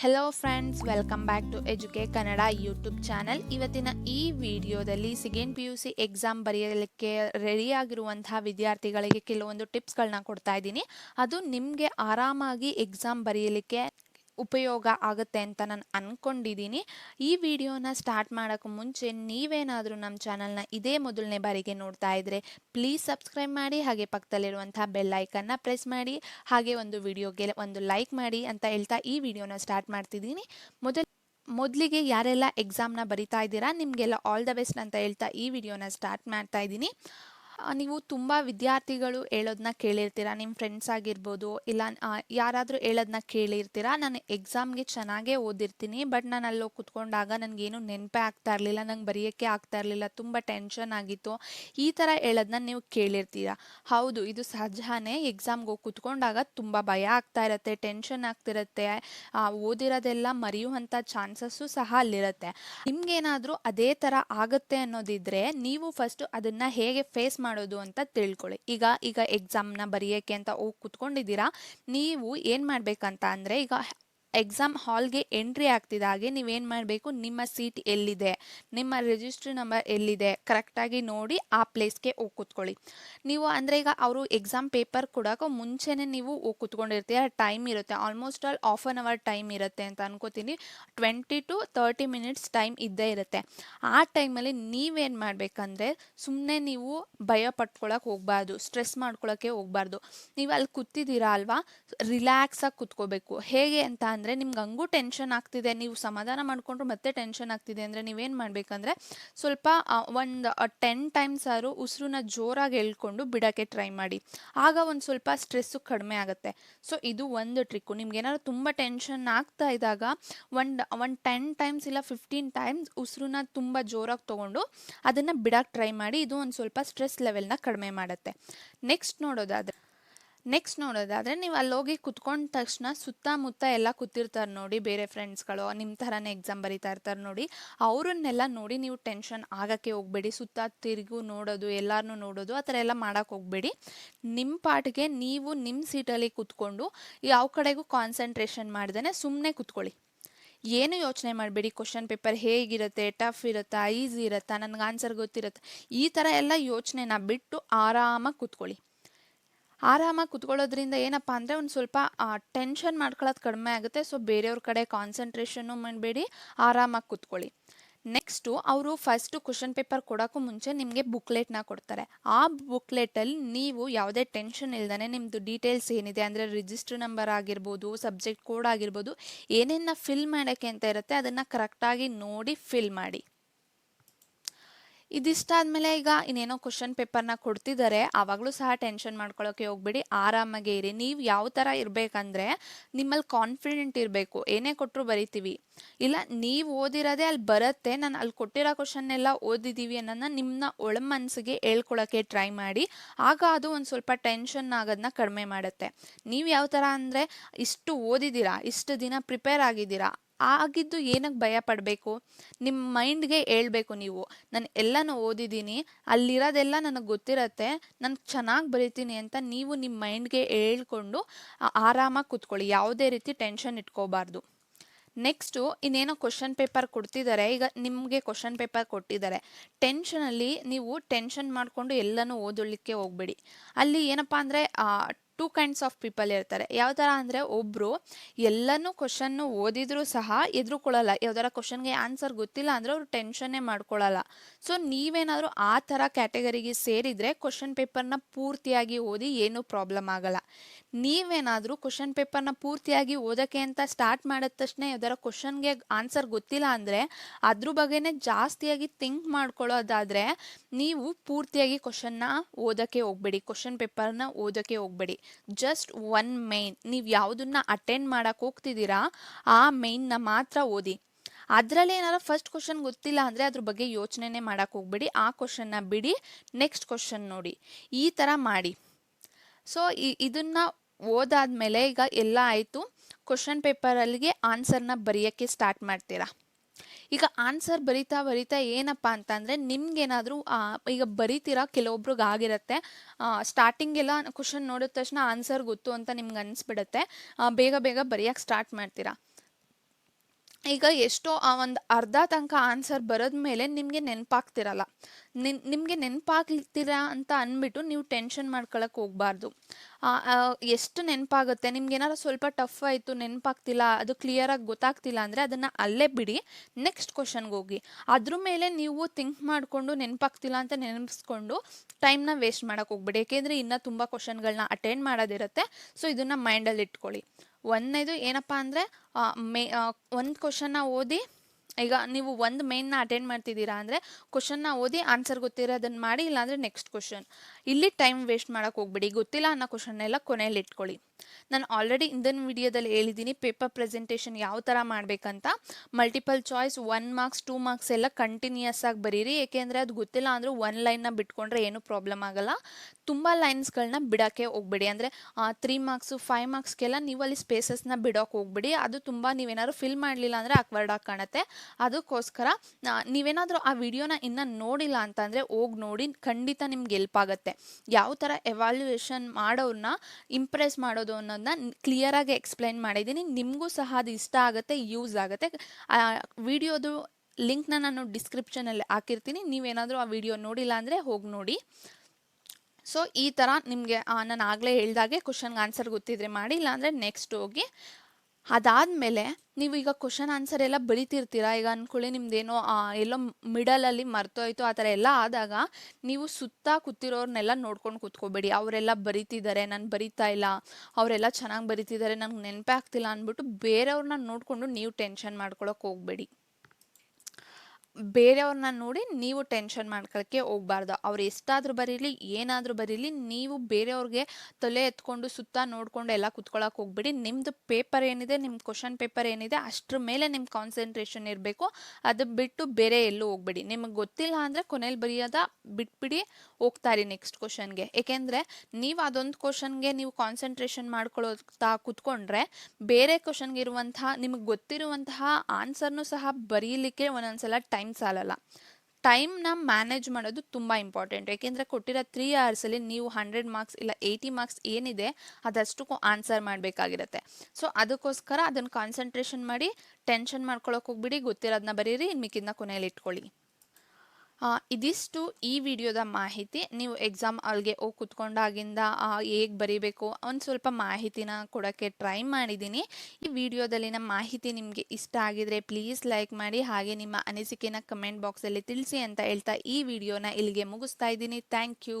Hello friends welcome back to ಎಜುಕೆ Kannada YouTube channel ಇವತ್ತಿನ ಈ ವಿಡಿಯೋದಲ್ಲಿ second P U C exam ಬರೆಯಲಿಕ್ಕೆ ರೆಡಿಯಾಗಿರುವಂತಹ ವಿದ್ಯಾರ್ಥಿಗಳಿಗೆ ಕೆಲವೊಂದು ಟಿಪ್ಸ್ಗಳನ್ನ ಕೊಡ್ತಾ ಇದ್ದೀನಿ. ಅದು ನಿಮಗೆ ಆರಾಮಾಗಿ ಎಕ್ಸಾಮ್ ಬರೆಯಲಿಕ್ಕೆ ಉಪಯೋಗ ಆಗುತ್ತೆ ಅಂತ ನಾನು ಅಂದ್ಕೊಂಡಿದ್ದೀನಿ ಈ ವಿಡಿಯೋನ ಸ್ಟಾರ್ಟ್ ಮಾಡೋಕ್ಕೂ ಮುಂಚೆ ನೀವೇನಾದರೂ ನಮ್ಮ ಚಾನಲ್ನ ಇದೇ ಮೊದಲನೇ ಬಾರಿಗೆ ನೋಡ್ತಾ ಇದ್ದರೆ ಪ್ಲೀಸ್ ಸಬ್ಸ್ಕ್ರೈಬ್ ಮಾಡಿ, ಹಾಗೆ ಪಕ್ಕದಲ್ಲಿರುವಂಥ ಬೆಲ್ಲೈಕನ್ನ ಪ್ರೆಸ್ ಮಾಡಿ, ಹಾಗೆ ಒಂದು ವಿಡಿಯೋಗೆ ಒಂದು ಲೈಕ್ ಮಾಡಿ ಅಂತ ಹೇಳ್ತಾ ಈ ವಿಡಿಯೋನ ಸ್ಟಾರ್ಟ್ ಮಾಡ್ತಿದ್ದೀನಿ ಮೊದಲು, ಮೊದಲಿಗೆ ಯಾರೆಲ್ಲ ಎಕ್ಸಾಮ್ನ ಬರಿತಾ ಇದ್ದೀರಾ, ನಿಮಗೆಲ್ಲ ಆಲ್ ದ ಬೆಸ್ಟ್ ಅಂತ ಹೇಳ್ತಾ ಈ ವಿಡಿಯೋನ ಸ್ಟಾರ್ಟ್ ಮಾಡ್ತಾ ಇದ್ದೀನಿ. ನೀವು ತುಂಬ ವಿದ್ಯಾರ್ಥಿಗಳು ಹೇಳೋದನ್ನ ಕೇಳಿರ್ತೀರ? ನಿಮ್ಮ ಫ್ರೆಂಡ್ಸ್ ಆಗಿರ್ಬೋದು, ಇಲ್ಲ ಯಾರಾದರೂ ಹೇಳೋದನ್ನ ಕೇಳಿರ್ತೀರ? ನಾನು ಎಕ್ಸಾಮ್ಗೆ ಚೆನ್ನಾಗೇ ಓದಿರ್ತೀನಿ ಬಟ್ ನಾನು ಅಲ್ಲೋಗಿ ಕುತ್ಕೊಂಡಾಗ ನನಗೇನು ನೆನಪೇ ಆಗ್ತಾ ಇರಲಿಲ್ಲ, ನಂಗೆ ಬರೆಯೋಕ್ಕೆ ಆಗ್ತಾ ಇರಲಿಲ್ಲ, ತುಂಬ ಟೆನ್ಷನ್ ಆಗಿತ್ತು. ಈ ಥರ ಹೇಳೋದನ್ನ ನೀವು ಕೇಳಿರ್ತೀರ? ಹೌದು, ಇದು ಸಹಜಾನೇ ಎಕ್ಸಾಮ್ಗೆ ಹೋಗಿ ಕುತ್ಕೊಂಡಾಗ ತುಂಬ ಭಯ ಆಗ್ತಾ ಇರುತ್ತೆ ಟೆನ್ಷನ್ ಆಗ್ತಿರುತ್ತೆ ಓದಿರೋದೆಲ್ಲ ಮರೆಯುವಂಥ ಚಾನ್ಸಸ್ಸು ಸಹ ಅಲ್ಲಿರುತ್ತೆ. ನಿಮ್ಗೇನಾದರೂ ಅದೇ ಥರ ಆಗುತ್ತೆ ಅನ್ನೋದಿದ್ರೆ, ನೀವು ಫಸ್ಟು ಅದನ್ನು ಹೇಗೆ ಫೇಸ್ ಮಾಡೋದು ಅಂತ ತಿಳ್ಕೊಳ್ಳಿ. ಈಗ ಈಗ ಎಕ್ಸಾಮ್ನ ಬರೆಯೋಕ್ಕೆ ಅಂತ ಹೋಗಿ ಕುತ್ಕೊಂಡಿದ್ದೀರಾ? ನೀವು ಏನು ಮಾಡಬೇಕಂತ ಅಂದರೆ ಈಗ ಎಕ್ಸಾಮ್ ಹಾಲ್ಗೆ ಎಂಟ್ರಿ ಆಗ್ತಿದ್ದ ಹಾಗೆ ನೀವೇನು ಮಾಡಬೇಕು, ನಿಮ್ಮ ಸೀಟ್ ಎಲ್ಲಿದೆ, ನಿಮ್ಮ ರಿಜಿಸ್ಟ್ರ್ ನಂಬರ್ ಎಲ್ಲಿದೆ ಕರೆಕ್ಟಾಗಿ ನೋಡಿ ಆ ಪ್ಲೇಸ್ಗೆ ಹೋಗಿ ಕೂತ್ಕೊಳ್ಳಿ. ನೀವು ಅಂದರೆ ಈಗ ಅವರು ಎಕ್ಸಾಮ್ ಪೇಪರ್ ಕೊಡೋಕೆ ಮುಂಚೆನೇ ನೀವು ಹೋಗಿ ಕೂತ್ಕೊಂಡಿರ್ತೀರ, ಟೈಮ್ ಇರುತ್ತೆ. Almost half an hour time ಇರುತ್ತೆ ಅಂತ ಅನ್ಕೋತೀನಿ. Twenty to thirty minutes time ಇದ್ದೇ ಇರುತ್ತೆ. ಆ ಟೈಮಲ್ಲಿ ನೀವೇನು ಮಾಡಬೇಕಂದ್ರೆ ಸುಮ್ಮನೆ ನೀವು ಭಯ ಪಟ್ಕೊಳಕ್ಕೆ ಹೋಗಬಾರ್ದು, ಸ್ಟ್ರೆಸ್ ಮಾಡ್ಕೊಳಕ್ಕೆ ಹೋಗಬಾರ್ದು. ನೀವು ಅಲ್ಲಿ ಕೂತಿದ್ದೀರಾ ಅಲ್ವಾ ರಿಲ್ಯಾಕ್ಸಾಗಿ ಕೂತ್ಕೋಬೇಕು. ಹೇಗೆ ಅಂತ ಅಂದರೆ ನಿಮ್ಗೆ ಹಂಗೂ ಟೆನ್ಷನ್ ಆಗ್ತಿದೆ, ನೀವು ಸಮಾಧಾನ ಮಾಡಿಕೊಂಡ್ರು ಮತ್ತೆ ಟೆನ್ಷನ್ ಆಗ್ತಿದೆ ಅಂದರೆ ನೀವೇನು ಮಾಡಬೇಕಂದ್ರೆ ಸ್ವಲ್ಪ ಒಂದು ಟೆನ್ ಟೈಮ್ಸ್ ಆರು ಉಸಿರನ್ನ ಜೋರಾಗಿ ಎಳ್ಕೊಂಡು ಬಿಡೋಕ್ಕೆ ಟ್ರೈ ಮಾಡಿ. ಆಗ ಒಂದು ಸ್ವಲ್ಪ ಸ್ಟ್ರೆಸ್ಸು ಕಡಿಮೆ ಆಗುತ್ತೆ. ಸೊ ಇದು ಒಂದು ಟ್ರಿಕ್ಕು ನಿಮ್ಗೆ ಏನಾದ್ರು ತುಂಬ ಟೆನ್ಷನ್ ಆಗ್ತಾ ಇದ್ದಾಗ ಒಂದು ಒಂದು ಟೆನ್ ಟೈಮ್ಸ್ ಇಲ್ಲ ಫಿಫ್ಟೀನ್ ಟೈಮ್ಸ್ ಉಸಿರನ್ನ ತುಂಬ ಜೋರಾಗಿ ತೊಗೊಂಡು ಅದನ್ನು ಬಿಡೋಕ್ಕೆ ಟ್ರೈ ಮಾಡಿ, ಇದು ಒಂದು ಸ್ವಲ್ಪ ಸ್ಟ್ರೆಸ್ ಲೆವೆಲ್ನ ಕಡಿಮೆ ಮಾಡುತ್ತೆ. ನೆಕ್ಸ್ಟ್ ನೋಡೋದಾದ್ರೆ ನೆಕ್ಸ್ಟ್ ನೋಡೋದಾದರೆ ನೀವು ಅಲ್ಲಿ ಹೋಗಿ ಕುತ್ಕೊಂಡ ತಕ್ಷಣ ಸುತ್ತಮುತ್ತ ಎಲ್ಲ ಕೂತಿರ್ತಾರೆ ನೋಡಿ, ಬೇರೆ ಫ್ರೆಂಡ್ಸ್ಗಳು ನಿಮ್ಮ ಥರನೇ ಎಕ್ಸಾಮ್ ಬರೀತಾ ಇರ್ತಾರೆ ನೋಡಿ, ಅವರನ್ನೆಲ್ಲ ನೋಡಿ ನೀವು ಟೆನ್ಷನ್ ಆಗೋಕ್ಕೆ ಹೋಗಬೇಡಿ. ಸುತ್ತ ತಿರುಗು ನೋಡೋದು ಎಲ್ಲರನ್ನೂ ನೋಡೋದು, ಆ ಥರ ಎಲ್ಲ ಮಾಡೋಕ್ಕೆ ಹೋಗಬೇಡಿ. ನಿಮ್ಮ ಪಾಟಿಗೆ ನೀವು ನಿಮ್ಮ ಸೀಟಲ್ಲಿ ಕೂತ್ಕೊಂಡು ಯಾವ ಕಡೆಗೂ ಕಾನ್ಸಂಟ್ರೇಷನ್ ಮಾಡ್ದೇ ಸುಮ್ಮನೆ ಕೂತ್ಕೊಳ್ಳಿ. ಏನು ಯೋಚನೆ ಮಾಡಬೇಡಿ? ಕ್ವಶನ್ ಪೇಪರ್ ಹೇಗಿರುತ್ತೆ? ಟಫ್ ಇರುತ್ತಾ? ಈಸಿ ಇರುತ್ತಾ? ನನಗೆ ಆನ್ಸರ್ ಗೊತ್ತಿರುತ್ತೆ? ಈ ಥರ ಎಲ್ಲ ಯೋಚನೆನ ಬಿಟ್ಟು ಆರಾಮಾಗಿ ಕೂತ್ಕೊಳ್ಳಿ. ಆರಾಮಾಗಿ ಕುತ್ಕೊಳ್ಳೋದ್ರಿಂದ ಏನಪ್ಪ ಅಂದರೆ ಒಂದು ಸ್ವಲ್ಪ ಟೆನ್ಷನ್ ಮಾಡ್ಕೊಳ್ಳೋದು ಕಡಿಮೆ ಆಗುತ್ತೆ. ಸೊ ಬೇರೆಯವ್ರ ಕಡೆ ಕಾನ್ಸಂಟ್ರೇಷನ್ನು ಮಾಡಬೇಡಿ ಆರಾಮಾಗಿ ಕೂತ್ಕೊಳ್ಳಿ. ನೆಕ್ಸ್ಟು ಅವರು ಫಸ್ಟು ಕ್ವಶನ್ ಪೇಪರ್ ಕೊಡೋಕ್ಕೂ ಮುಂಚೆ ನಿಮಗೆ ಬುಕ್ಲೆಟ್ನ ಕೊಡ್ತಾರೆ. ಆ ಬುಕ್ಲೆಟಲ್ಲಿ ನೀವು ಯಾವುದೇ ಟೆನ್ಷನ್ ಇಲ್ದೇ ನಿಮ್ಮದು ಡೀಟೇಲ್ಸ್ ಏನಿದೆ, ಅಂದರೆ ರಿಜಿಸ್ಟರ್ ನಂಬರ್ ಆಗಿರ್ಬೋದು ಸಬ್ಜೆಕ್ಟ್ ಕೋಡ್ ಆಗಿರ್ಬೋದು ಏನೇನ ಫಿಲ್ ಮಾಡೋಕ್ಕೆ ಅಂತ ಇರುತ್ತೆ, ಅದನ್ನು ಕರೆಕ್ಟಾಗಿ ನೋಡಿ ಫಿಲ್ ಮಾಡಿ. ಇದಿಷ್ಟಾದ್ಮೇಲೆ ಈಗ ಇನ್ನೇನೋ ಕ್ವಶನ್ ಪೇಪರ್ನ ಕೊಡ್ತಿದ್ದಾರೆ ಆವಾಗಲೂ ಸಹ ಟೆನ್ಷನ್ ಮಾಡ್ಕೊಳ್ಳೋಕೆ ಹೋಗ್ಬೇಡಿ, ಆರಾಮಾಗೆ ಇರಿ. ನೀವು ಯಾವ ಥರ ಇರಬೇಕಂದ್ರೆ ನಿಮ್ಮಲ್ಲಿ ಕಾನ್ಫಿಡೆಂಟ್ ಇರಬೇಕು, ಏನೇ ಕೊಟ್ಟರು ಬರಿತೀವಿ. ಇಲ್ಲ, ನೀವು ಓದಿರೋದೇ ಅಲ್ಲಿ ಬರುತ್ತೆ, ನಾನು ಅಲ್ಲಿ ಕೊಟ್ಟಿರೋ ಕ್ವಶನ್ ಎಲ್ಲ ಓದಿದ್ದೀವಿ ಅನ್ನೋದನ್ನ ನಿಮ್ಮನ್ನ ಒಳ ಮನಸ್ಸಿಗೆ ಹೇಳ್ಕೊಳಕ್ಕೆ ಟ್ರೈ ಮಾಡಿ, ಆಗ ಅದು ಒಂದು ಸ್ವಲ್ಪ ಟೆನ್ಷನ್ ಆಗೋದನ್ನ ಕಡಿಮೆ ಮಾಡುತ್ತೆ. ನೀವು ಯಾವ ಥರ ಅಂದರೆ, ಇಷ್ಟು ಓದಿದ್ದೀರಾ, ಇಷ್ಟು ದಿನ ಪ್ರಿಪೇರ್ ಆಗಿದ್ದೀರಾ ಆಗಿದ್ದು ಏನಕ್ಕೆ ಭಯ ಪಡಬೇಕು? ನಿಮ್ಮ ಮೈಂಡ್ಗೆ ಹೇಳ್ಬೇಕು ನೀವು. ನಾನು ಎಲ್ಲನೂ ಓದಿದ್ದೀನಿ. ಅಲ್ಲಿರೋದೆಲ್ಲ ನನಗೆ ಗೊತ್ತಿರತ್ತೆ. ನಾನು ಚೆನ್ನಾಗಿ ಬರಿತೀನಿ ಅಂತ ನೀವು ನಿಮ್ಮ ಮೈಂಡ್ಗೆ ಹೇಳ್ಕೊಂಡು ಆರಾಮಾಗಿ ಕೂತ್ಕೊಳ್ಳಿ. ಯಾವುದೇ ರೀತಿ ಟೆನ್ಷನ್ ಇಟ್ಕೋಬಾರ್ದು. ನೆಕ್ಸ್ಟು ಇನ್ನೇನೋ ಕ್ವಶನ್ ಪೇಪರ್ ಕೊಡ್ತಿದ್ದಾರೆ ಈಗ ನಿಮಗೆ ಕ್ವಶನ್ ಪೇಪರ್ ಕೊಟ್ಟಿದ್ದಾರೆ ಟೆನ್ಷನಲ್ಲಿ ನೀವು ಟೆನ್ಷನ್ ಮಾಡಿಕೊಂಡು ಎಲ್ಲನೂ ಓದಲಿಕ್ಕೆ ಹೋಗ್ಬೇಡಿ. ಅಲ್ಲಿ ಏನಪ್ಪ ಅಂದರೆ ಟೂ ಕೈಂಡ್ಸ್ ಆಫ್ ಪೀಪಲ್ ಇರ್ತಾರೆ. ಯಾವ ಥರ ಅಂದರೆ ಒಬ್ಬರು ಎಲ್ಲನೂ ಕ್ವಶನ್ನು ಓದಿದರೂ ಸಹ ಎದುರುಕೊಳ್ಳಲ್ಲ. ಯಾವ್ದಾರ ಕ್ವಶನ್ಗೆ ಆನ್ಸರ್ ಗೊತ್ತಿಲ್ಲ ಅಂದರೆ ಅವರು ಟೆನ್ಷನ್ನೇ ಮಾಡ್ಕೊಳ್ಳಲ್ಲ. ಸೊ ನೀವೇನಾದರೂ ಆ ಥರ ಕ್ಯಾಟಗರಿಗೆ ಸೇರಿದರೆ ಕ್ವಶನ್ ಪೇಪರ್ನ ಪೂರ್ತಿಯಾಗಿ ಓದಿ ಏನೂ ಪ್ರಾಬ್ಲಮ್ ಆಗಲ್ಲ. ನೀವೇನಾದರೂ ಕ್ವಶನ್ ಪೇಪರ್ನ ಪೂರ್ತಿಯಾಗಿ ಓದೋಕ್ಕೆ ಅಂತ ಸ್ಟಾರ್ಟ್ ಮಾಡಿದ ತಕ್ಷಣ ಯಾವ್ದಾರ ಕ್ವಶನ್ಗೆ ಆನ್ಸರ್ ಗೊತ್ತಿಲ್ಲ ಅಂದರೆ ಅದ್ರ ಬಗ್ಗೆನೇ ಜಾಸ್ತಿಯಾಗಿ ಥಿಂಕ್ ಮಾಡ್ಕೊಳ್ಳೋದಾದರೆ ನೀವು ಪೂರ್ತಿಯಾಗಿ ಕ್ವಶನ್ನ ಓದೋಕ್ಕೆ ಹೋಗ್ಬೇಡಿ. ಕ್ವಶನ್ ಪೇಪರ್ನ ಓದೋಕ್ಕೆ ಹೋಗ್ಬೇಡಿ. ಜಸ್ಟ್ ಒನ್ ಮೇನ್ ನೀವು ಯಾವುದನ್ನ ಅಟೆಂಡ್ ಮಾಡಕ್ಕೆ ಹೋಗ್ತಿದ್ದೀರಾ, ಆ ಮೇನ್ನ ಮಾತ್ರ ಓದಿ. ಅದರಲ್ಲಿ ಏನಾರ ಫಸ್ಟ್ ಕ್ವಶನ್ ಗೊತ್ತಿಲ್ಲ ಅಂದರೆ ಅದ್ರ ಬಗ್ಗೆ ಯೋಚನೆನೇ ಮಾಡೋಕ್ಕೆ ಹೋಗ್ಬೇಡಿ. ಆ ಕ್ವಶನ್ನ ಬಿಡಿ ನೆಕ್ಸ್ಟ್ ಕ್ವಶನ್ ನೋಡಿ. ಈ ಥರ ಮಾಡಿ. ಸೊ ಇದನ್ನು ಓದಾದ್ಮೇಲೆ ಈಗ ಎಲ್ಲ ಆಯಿತು. ಕ್ವಶನ್ ಪೇಪರಲ್ಲಿಗೆ ಆನ್ಸರ್ನ ಬರೆಯೋಕ್ಕೆ ಸ್ಟಾರ್ಟ್ ಮಾಡ್ತೀರಾ? ಈಗ ಆನ್ಸರ್ ಬರಿತಾ ಬರಿತಾ ಏನಪ್ಪ ಅಂತಂದರೆ ನಿಮ್ಗೇನಾದರೂ ಈಗ ಬರಿತೀರಾ ಕೆಲವೊಬ್ರಿಗೆ ಆಗಿರುತ್ತೆ. ಸ್ಟಾರ್ಟಿಂಗೆಲ್ಲ ಕ್ವಶನ್ ನೋಡಿದ ತಕ್ಷಣ ಆನ್ಸರ್ ಗೊತ್ತು ಅಂತ ನಿಮ್ಗೆ ಅನಿಸ್ಬಿಡುತ್ತೆ. ಬೇಗ ಬೇಗ ಬರೆಯೋಕೆ ಸ್ಟಾರ್ಟ್ ಮಾಡ್ತೀರಾ? ಈಗ ಎಷ್ಟೋ, ಆ, ಒಂದು ಅರ್ಧ ತನಕ ಆನ್ಸರ್ ಬರೋದ ಮೇಲೆ ನಿಮಗೆ ನೆನಪಾಗ್ತಿರಲ್ಲ. ನಿಮಗೆ ನೆನಪಾಗ್ತೀರಾ ಅಂತ ಅಂದ್ಬಿಟ್ಟು ನೀವು ಟೆನ್ಷನ್ ಮಾಡ್ಕೊಳಕ್ಕೆ ಹೋಗಬಾರ್ದು. ಎಷ್ಟು ನೆನಪಾಗುತ್ತೆ? ನಿಮ್ಗೆ ಏನಾರು ಸ್ವಲ್ಪ ಟಫ್ ಆಯಿತು, ನೆನಪಾಗ್ತಿಲ್ಲ, ಅದು ಕ್ಲಿಯರಾಗಿ ಗೊತ್ತಾಗ್ತಿಲ್ಲ ಅಂದರೆ ಅದನ್ನು ಅಲ್ಲೇ ಬಿಡಿ. ನೆಕ್ಸ್ಟ್ ಕ್ವಶನ್ಗೆ ಹೋಗಿ. ಅದ್ರ ಮೇಲೆ ನೀವು ಥಿಂಕ್ ಮಾಡಿಕೊಂಡು ನೆನಪಾಗ್ತಿಲ್ಲ ಅಂತ ನೆನಪಿಸ್ಕೊಂಡು ಟೈಮ್ನ ವೇಸ್ಟ್ ಮಾಡೋಕ್ಕೆ ಹೋಗ್ಬೇಡಿ. ಏಕೆಂದರೆ ಇನ್ನೂ ತುಂಬ ಕ್ವಶನ್ಗಳನ್ನ ಅಟೆಂಡ್ ಮಾಡೋದಿರುತ್ತೆ. ಸೊ ಇದನ್ನು ಮೈಂಡಲ್ಲಿ ಇಟ್ಕೊಳ್ಳಿ. ಒಂದನೇದು ಏನಪ್ಪ ಅಂದರೆ ಮೇ ಒಂದು ಕ್ವಶನ್ನ ಓದಿ ಈಗ ನೀವು ಒಂದು ಮೇನ್ನ ಅಟೆಂಡ್ ಮಾಡ್ತಿದ್ದೀರಾ ಅಂದರೆ ಕ್ವಶನ್ನ ಓದಿ ಆನ್ಸರ್ ಗೊತ್ತಿರೋ ಅದನ್ನು ಮಾಡಿ, ಇಲ್ಲಾಂದರೆ ನೆಕ್ಸ್ಟ್ ಕ್ವಶನ್ ಇಲ್ಲಿ ಟೈಮ್ ವೇಸ್ಟ್ ಮಾಡೋಕ್ಕೆ ಹೋಗ್ಬಿಡಿ, ಗೊತ್ತಿಲ್ಲ ಅನ್ನೋ ಕ್ವಶನ್ನೆಲ್ಲ ಕೊನೆಯಲ್ಲಿ ಇಟ್ಕೊಳ್ಳಿ. ನಾನು ಆಲ್ರೆಡಿ ಇಂದನ್ ವಿಡಿಯೋದಲ್ಲಿ ಹೇಳಿದ್ದೀನಿ ಪೇಪರ್ ಪ್ರೆಸೆಂಟೇಷನ್ ಯಾವ ಥರ ಮಾಡಬೇಕಂತ. Multiple choice one marks two marks ಎಲ್ಲ ಕಂಟಿನ್ಯೂಯಸ್ ಆಗಿ ಬರೀರಿ, ಏಕೆಂದರೆ ಅದು ಗೊತ್ತಿಲ್ಲ ಅಂದರೂ ಒನ್ ಲೈನ್ನ ಬಿಟ್ಕೊಂಡ್ರೆ ಏನೂ ಪ್ರಾಬ್ಲಮ್ ಆಗಲ್ಲ. ತುಂಬ ಲೈನ್ಸ್ಗಳನ್ನ ಬಿಡೋಕ್ಕೆ ಹೋಗ್ಬೇಡಿ, ಅಂದರೆ ತ್ರೀ ಮಾರ್ಕ್ಸು ಫೈವ್ ಮಾರ್ಕ್ಸ್ಗೆಲ್ಲ ನೀವು ಅಲ್ಲಿ ಸ್ಪೇಸಸ್ನ ಬಿಡೋಕೆ ಹೋಗ್ಬಿಡಿ. ಅದು ತುಂಬ ನೀವೇನಾದ್ರು ಫಿಲ್ ಮಾಡಲಿಲ್ಲ ಅಂದರೆ ಅಕ್ವರ್ಡ್ ಆಗಿ ಕಾಣುತ್ತೆ. ಅದಕ್ಕೋಸ್ಕರ ನೀವೇನಾದರೂ ಆ ವಿಡಿಯೋನ ಇನ್ನೂ ನೋಡಿಲ್ಲ ಅಂತಂದರೆ ಹೋಗಿ ನೋಡಿ, ಖಂಡಿತ ನಿಮ್ಗೆ ಎಲ್ಪ್ ಆಗುತ್ತೆ. ಯಾವ ಥರ ಎವಾಲ್ಯೂಯೇಷನ್ ಮಾಡೋರನ್ನ ಇಂಪ್ರೆಸ್ ಮಾಡೋದು ಅನ್ನೋದನ್ನ ಕ್ಲಿಯರಾಗಿ ಎಕ್ಸ್ಪ್ಲೈನ್ ಮಾಡಿದ್ದೀನಿ. ನಿಮಗೂ ಸಹ ಅದು ಇಷ್ಟ ಆಗುತ್ತೆ ಯೂಸ್ ಆಗುತ್ತೆ. ಆ, ವಿಡಿಯೋದು ಲಿಂಕ್ನ ನಾನು ಡಿಸ್ಕ್ರಿಪ್ಷನಲ್ಲಿ ಹಾಕಿರ್ತೀನಿ. ನೀವೇನಾದರೂ ಆ ವಿಡಿಯೋ ನೋಡಿಲ್ಲ ಅಂದರೆ ಹೋಗಿ ನೋಡಿ. ಸೊ ಈ ಥರ ನಿಮಗೆ ನಾನು ಆಗಲೇ ಹೇಳ್ದಾಗೆ ಕ್ವಶನ್ಗೆ ಆನ್ಸರ್ ಗೊತ್ತಿದ್ರೆ ಮಾಡಿ ಇಲ್ಲಾಂದರೆ ನೆಕ್ಸ್ಟ್ ಹೋಗಿ ಅದಾದಮೇಲೆ ನೀವು ಈಗ ಕ್ವಶನ್ ಆನ್ಸರ್ ಎಲ್ಲ ಬರಿತಿರ್ತೀರ? ಈಗ ಅಂದ್ಕೊಳ್ಳಿ ನಿಮ್ದೇನೋ ಎಲ್ಲೋ ಮಿಡಲಲ್ಲಿ ಮರ್ತೋಯ್ತು, ಆ ಥರ ಎಲ್ಲ ಆದಾಗ ನೀವು ಸುತ್ತ ಕೂತಿರೋರ್ನೆಲ್ಲ ನೋಡ್ಕೊಂಡು ಕೂತ್ಕೋಬೇಡಿ. ಅವರೆಲ್ಲ ಬರಿತಿದ್ದಾರೆ, ನಾನು ಬರಿತಾ ಇಲ್ಲ. ಅವರೆಲ್ಲ ಚೆನ್ನಾಗಿ ಬರಿತಿದ್ದಾರೆ ನನಗೆ ನೆನಪೇ ಆಗ್ತಿಲ್ಲ ಅಂದ್ಬಿಟ್ಟು ಬೇರೆಯವ್ರನ್ನ ನೋಡಿಕೊಂಡು ನೀವು ಟೆನ್ಷನ್ ಮಾಡ್ಕೊಳಕ್ಕೆ ಹೋಗಬೇಡಿ. ಬೇರೆಯವ್ರನ್ನ ನೋಡಿ ನೀವು ಟೆನ್ಷನ್ ಮಾಡ್ಕೊಳ್ಳೋಕ್ಕೆ ಹೋಗ್ಬಾರ್ದು. ಅವ್ರು ಎಷ್ಟಾದರೂ ಬರೀಲಿ, ಏನಾದರೂ ಬರೀಲಿ, ನೀವು ಬೇರೆಯವ್ರಿಗೆ ತಲೆ ಎತ್ಕೊಂಡು, ಸುತ್ತ ನೋಡಿಕೊಂಡು ಎಲ್ಲ ಕುತ್ಕೊಳ್ಳೋಕೆ ಹೋಗ್ಬೇಡಿ. ನಿಮ್ಮದು ಪೇಪರ್ ಏನಿದೆ ನಿಮ್ಮ ಕ್ವಶನ್ ಪೇಪರ್ ಏನಿದೆ, ಅಷ್ಟ್ರ ಮೇಲೆ ನಿಮ್ಮ ಕಾನ್ಸಂಟ್ರೇಷನ್ ಇರಬೇಕು. ಅದು ಬಿಟ್ಟು ಬೇರೆ ಎಲ್ಲೂ ಹೋಗ್ಬೇಡಿ. ನಿಮಗೆ ಗೊತ್ತಿಲ್ಲ ಅಂದರೆ ಕೊನೆಯಲ್ಲಿ ಬರೆಯೋದ ಬಿಟ್ಬಿಡಿ ಹೋಗ್ತಾರೆ ನೆಕ್ಸ್ಟ್ ಕ್ವಶನ್ಗೆ ಏಕೆಂದರೆ ನೀವು ಅದೊಂದು ಕ್ವಶನ್ಗೆ ನೀವು ಕಾನ್ಸಂಟ್ರೇಷನ್ ಮಾಡ್ಕೊಳ್ಳೋತಾ ಕುತ್ಕೊಂಡ್ರೆ ಬೇರೆ ಕ್ವಶನ್ಗೆ ಇರುವಂತಹ, ನಿಮಗೆ ಗೊತ್ತಿರುವಂತಹ ಆನ್ಸರ್ನು ಸಹ ಬರೀಲಿಕ್ಕೆ ಒಂದೊಂದ್ಸಲ ಟೈಮ್ ಸಾಲಲ್ಲ. ಟೈಮ್ನ ಮ್ಯಾನೇಜ್ ಮಾಡೋದು ತುಂಬ ಇಂಪಾರ್ಟೆಂಟ್. ಏಕೆಂದರೆ ಕೊಟ್ಟಿರೋ ತ್ರೀ ಅವರ್ಸಲ್ಲಿ ನೀವು ಹಂಡ್ರೆಡ್ ಮಾರ್ಕ್ಸ್ ಇಲ್ಲ ಏಯ್ಟಿ ಮಾರ್ಕ್ಸ್ ಏನಿದೆ, ಅದಷ್ಟಕ್ಕೂ ಆನ್ಸರ್ ಮಾಡಬೇಕಾಗಿರುತ್ತೆ. ಸೊ ಅದಕ್ಕೋಸ್ಕರ ಅದನ್ನು ಕಾನ್ಸಂಟ್ರೇಷನ್ ಮಾಡಿ ಟೆನ್ಷನ್ ಮಾಡ್ಕೊಳಕ್ಕೆ ಹೋಗ್ಬಿಡಿ ಗೊತ್ತಿರೋದನ್ನ ಬರೀರಿ ಮಿಕ್ಕಿದ್ನ ಕೊನೆಯಲ್ಲಿ ಇಟ್ಕೊಳ್ಳಿ. ಇದಿಷ್ಟು ಈ ವಿಡಿಯೋದ ಮಾಹಿತಿ. ನೀವು ಎಕ್ಸಾಮ್ ಅಲ್ಲಿಗೆ ಹೋಗಿ ಕುತ್ಕೊಂಡಾಗಿಂದ ಹೇಗೆ ಬರೀಬೇಕು ಒಂದು ಸ್ವಲ್ಪ ಮಾಹಿತಿನ ಕೊಡೋಕ್ಕೆ ಟ್ರೈ ಮಾಡಿದ್ದೀನಿ ಈ ವಿಡಿಯೋದಲ್ಲಿನ ಮಾಹಿತಿ ನಿಮಗೆ ಇಷ್ಟ ಆಗಿದರೆ ಪ್ಲೀಸ್ ಲೈಕ್ ಮಾಡಿ, ಹಾಗೆ ನಿಮ್ಮ ಅನಿಸಿಕೆನ ಕಮೆಂಟ್ ಬಾಕ್ಸಲ್ಲಿ ತಿಳಿಸಿ ಅಂತ ಹೇಳ್ತಾ ಈ ವಿಡಿಯೋನ ಇಲ್ಲಿಗೆ ಮುಗಿಸ್ತಾ ಇದ್ದೀನಿ. Thank you